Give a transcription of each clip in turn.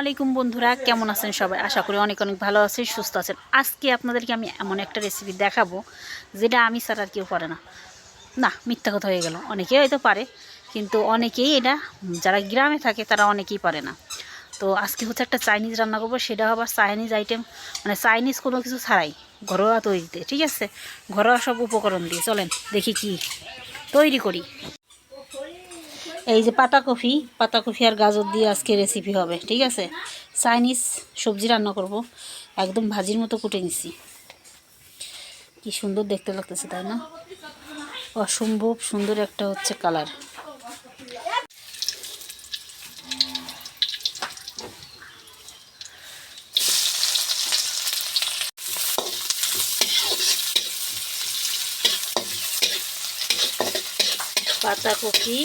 আলাইকুম বন্ধুরা, কেমন আছেন সবাই? আশা করি অনেক অনেক ভালো আছেন, সুস্থ আছেন। আজকে আপনাদেরকে আমি এমন একটা রেসিপি দেখাবো, যেটা আমি ছাড়া আর কেউ পারে না। না, মিথ্যা কথা হয়ে গেল। অনেকেই হয়তো পারে, কিন্তু অনেকেই এটা, যারা গ্রামে থাকে, তারা অনেকেই পারে না। তো আজকে হচ্ছে একটা চাইনিজ রান্না করব, সেটা আবার চাইনিজ আইটেম মানে চাইনিজ কোনো কিছু ছাড়াই, ঘরোয়া তৈরিতে, ঠিক আছে? ঘরোয়া সব উপকরণ দিয়ে, চলেন দেখি কি তৈরি করি। এই যে পাতাকপি পাতাকপি আর গাজর দিয়ে আজকে রেসিপি হবে, ঠিক আছে? চাইনিজ সবজি রান্না করব। একদম ভাজির মতো কুটে নিছি। কি সুন্দর দেখতে লাগতেছে, তাই না? অসম্ভব সুন্দর একটা হচ্ছে কালার পাতা পাতাকপি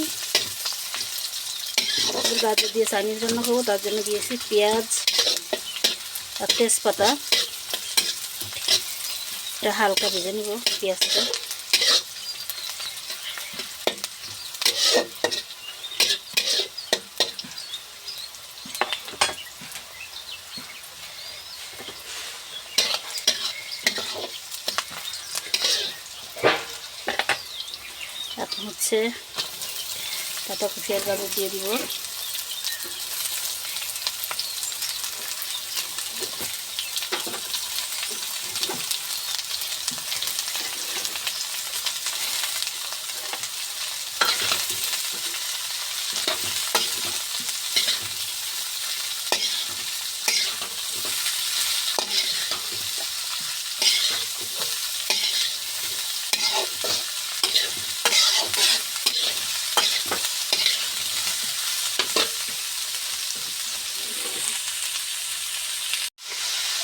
গাজর দিয়ে চাইনিজ রান্না করব তার জন্য দিয়েছি পেঁয়াজ আর তেজপাতা। এটা হালকা ভেজে নিব পেঁয়াজটা। হচ্ছে পাতাকপি আর গাজর দিয়ে দিব।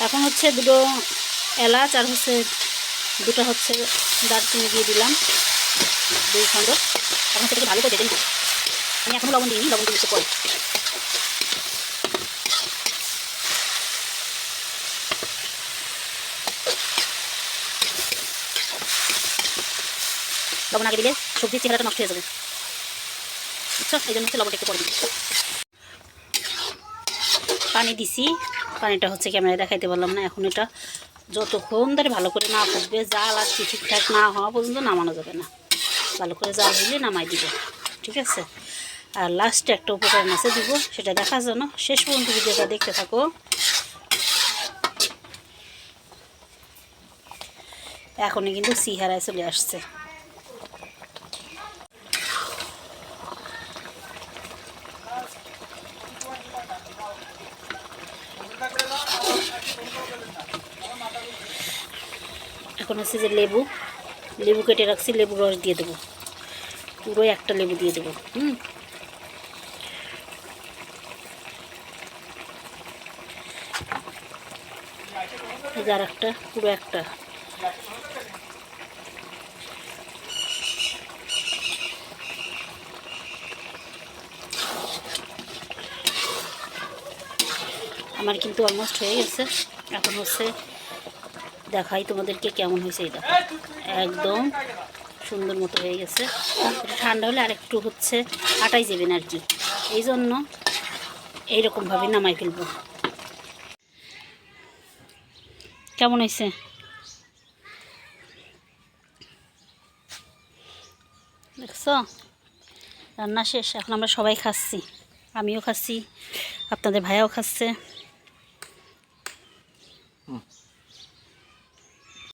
এখন হচ্ছে দুটো এলাচ আর হচ্ছে দুটো হচ্ছে দারচিনি দিয়ে দিলাম, দুই খণ্ড। এখন সেটাকে ভালো করে ভেজে আমি এখনও লবণ দিইনি, লবণ দিতে পরে। লবণ আগে দিলে সবজির চেহারাটা নষ্ট হয়ে যাবে। বুঝছ? এই জন্য হচ্ছে লবণটা একটু পরে দিই পানি দিছি। পানিটা হচ্ছে ক্যামেরায় দেখাইতে পারলাম না, এখন এটা যতক্ষণ ধরে ভালো করে না ফুটবে জাল আর কি ঠিকঠাক না হওয়া পর্যন্ত নামানো যাবে না। ভালো করে জাল দিলে নামাই দিব, ঠিক আছে? আর লাস্টে একটা উপকরণ আছে দিব, সেটা দেখার জন্য। শেষ পর্যন্ত ভিডিওটা দেখতে থাকো। এখনই কিন্তু সিহারায় চলে আসছে। এখন হচ্ছে যে লেবু লেবু কেটে রাখছি, লেবু রস দিয়ে দেবো। পুরো একটা লেবু দিয়ে দেবো, হুম? আর একটা, পুরো একটা। আমার কিন্তু অলমোস্ট হয়ে গেছে। এখন হচ্ছে দেখাই তোমাদেরকে কেমন হয়েছে এটা একদম সুন্দর মতো হয়ে গেছে। ঠান্ডা হলে আর একটু হচ্ছে আটাই যাবেন আর কি। এই জন্য এইরকমভাবে নামাই ফেলব। কেমন হয়েছে? দেখছ? রান্না শেষ, এখন আমরা সবাই খাচ্ছি। আমিও খাচ্ছি, আপনাদের ভাইয়াও খাচ্ছে।